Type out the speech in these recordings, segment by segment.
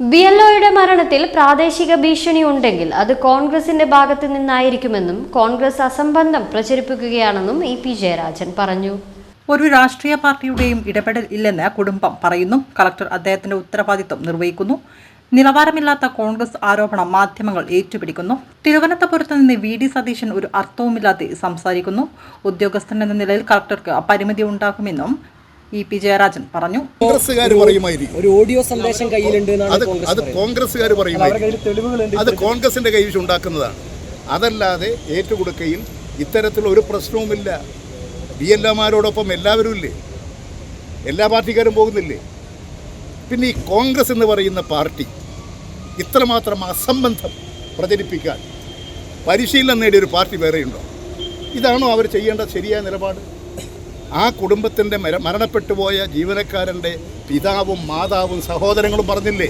B L ഒയുടെ മരണത്തിൽ പ്രാദേശിക ഭീഷണി ഉണ്ടെങ്കിൽ അത് കോൺഗ്രസിന്റെ ഭാഗത്തു നിന്നായിരിക്കുമെന്നും കോൺഗ്രസ് അസംബന്ധം പ്രചരിപ്പിക്കുകയാണെന്നും ഇ പി ജയരാജൻ പറഞ്ഞു. ഒരു രാഷ്ട്രീയ പാർട്ടിയുടെയും ഇടപെടൽ ഇല്ലെന്ന് കുടുംബം പറയുന്നു. കളക്ടർ അദ്ദേഹത്തിന്റെ ഉത്തരവാദിത്വം നിർവഹിക്കുന്നു. നിലവാരമില്ലാത്ത കോൺഗ്രസ് ആരോപണം മാധ്യമങ്ങൾ ഏറ്റുപിടിക്കുന്നു. തിരുവനന്തപുരത്ത് നിന്ന് വി ഡി സതീശൻ ഒരു അർത്ഥവുമില്ലാതെ സംസാരിക്കുന്നു. ഉദ്യോഗസ്ഥൻ എന്ന നിലയിൽ കളക്ടർക്ക് പരിമിതി ഉണ്ടാകുമെന്നും ഇ പി ജയരാജൻ പറഞ്ഞു. കോൺഗ്രസ്സുകാർ പറയുമായിരിക്കും. ഒരു ഓഡിയോ സന്ദേശം കയ്യിലുണ്ട് എന്നാണ് അത് കോൺഗ്രസ്സുകാർ പറയുമായിരിക്കും. അത് കോൺഗ്രസിന്റെ കൈവശം ഉണ്ടാക്കുന്നതാണ്. അതല്ലാതെ ഏറ്റുകൊടുക്കുകയും ഇത്തരത്തിലുള്ള ഒരു പ്രശ്നവുമില്ല. ബി എൽ എമാരോടൊപ്പം എല്ലാവരും ഇല്ലേ? എല്ലാ പാർട്ടിക്കാരും പോകുന്നില്ലേ? പിന്നെ ഈ കോൺഗ്രസ് എന്ന് പറയുന്ന പാർട്ടി ഇത്രമാത്രം അസംബന്ധം പ്രചരിപ്പിക്കാൻ പരിശീലനം നേടിയ ഒരു പാർട്ടി വേറെയുണ്ടോ? ഇതാണോ അവർ ചെയ്യേണ്ട ശരിയായ നിലപാട്? ആ കുടുംബത്തിന്റെ മര മരണപ്പെട്ടു പോയ ജീവനക്കാരന്റെ പിതാവും മാതാവും സഹോദരങ്ങളും പറഞ്ഞില്ലേ?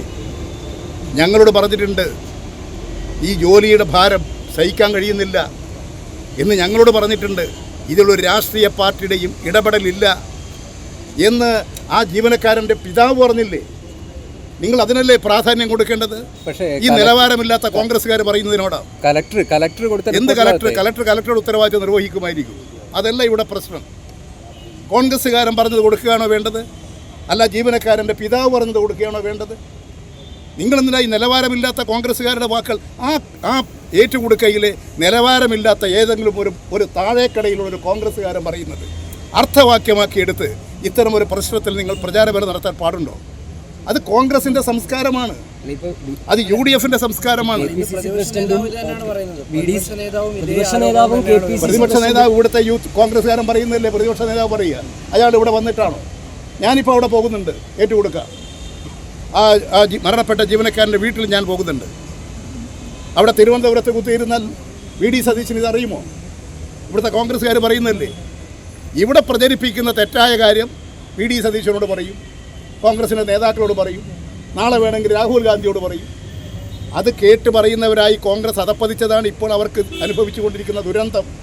ഞങ്ങളോട് പറഞ്ഞിട്ടുണ്ട് ഈ ജോലിയുടെ ഭാരം സഹിക്കാൻ കഴിയുന്നില്ല എന്ന് ഞങ്ങളോട് പറഞ്ഞിട്ടുണ്ട്. ഇതിലൊരു രാഷ്ട്രീയ പാർട്ടിയുടെയും ഇടപെടലില്ല എന്ന് ആ ജീവനക്കാരന്റെ പിതാവ് പറഞ്ഞില്ലേ? നിങ്ങൾ അതിനല്ലേ പ്രാധാന്യം കൊടുക്കേണ്ടത്? പക്ഷേ ഈ നിലവാരമില്ലാത്ത കോൺഗ്രസ്സുകാർ പറയുന്നതിനോടാ? കലക്ടർ കലക്ടർ കൊടുത്ത എന്ത് കലക്ടർ? കലക്ടർ കലക്ടറുടെ ഉത്തരവാദിത്വം നിർവഹിക്കുമായിരിക്കും. അതല്ല ഇവിടെ പ്രശ്നം. കോൺഗ്രസ്സുകാരൻ പറഞ്ഞത് കൊടുക്കുകയാണോ വേണ്ടത്? അല്ല ജീവനക്കാരന്റെ പിതാവ് പറഞ്ഞത് കൊടുക്കുകയാണോ വേണ്ടത്? നിങ്ങളെന്തിനാ ഈ നിലവാരമില്ലാത്ത കോൺഗ്രസ്സുകാരുടെ വാക്കുകൾ ആ ആ ഏറ്റുകൊടുക്കയിലെ നിലവാരമില്ലാത്ത ഏതെങ്കിലും ഒരു ഒരു താഴേക്കടയിലുള്ള ഒരു കോൺഗ്രസ്സുകാരൻ പറയുന്നത് അർത്ഥവാക്യമാക്കിയെടുത്ത് ഇത്തരം ഒരു പ്രശ്നത്തിൽ നിങ്ങൾ പ്രചാരപരം നടത്താൻ പാടുണ്ടോ? അത് കോൺഗ്രസിന്റെ സംസ്കാരമാണ്. അത് യു ഡി എഫിന്റെ സംസ്കാരമാണ് പ്രതിപക്ഷ നേതാവും ഇവിടുത്തെ യൂത്ത് കോൺഗ്രസ്സുകാരൻ പറയുന്നില്ലേ? പ്രതിപക്ഷ നേതാവ് പറയുക. അയാൾ ഇവിടെ വന്നിട്ടാണോ? ഞാനിപ്പോൾ അവിടെ പോകുന്നുണ്ട്. ഏറ്റുകൊടുക്കുക ആ ആ മരണപ്പെട്ട ജീവനക്കാരന്റെ വീട്ടിൽ ഞാൻ പോകുന്നുണ്ട്. അവിടെ തിരുവനന്തപുരത്ത് കുത്തിയിരുന്നാൽ വി ഡി സതീശൻ ഇത് അറിയുമോ? ഇവിടുത്തെ കോൺഗ്രസ്സുകാർ പറയുന്നില്ലേ? ഇവിടെ പ്രചരിപ്പിക്കുന്ന തെറ്റായ കാര്യം വി ഡി സതീശനോട് പറയും. കോൺഗ്രസിന്റെ നേതാക്കളോട് പറയും. നാളെ വേണമെങ്കിൽ രാഹുൽ ഗാന്ധിയോട് പറയും. അത് കേട്ട് പറയുന്നവരായി കോൺഗ്രസ് അതപ്പതിച്ചതാണ് ഇപ്പോൾ അവർക്ക് അനുഭവിച്ചുകൊണ്ടിരിക്കുന്ന ദുരന്തം.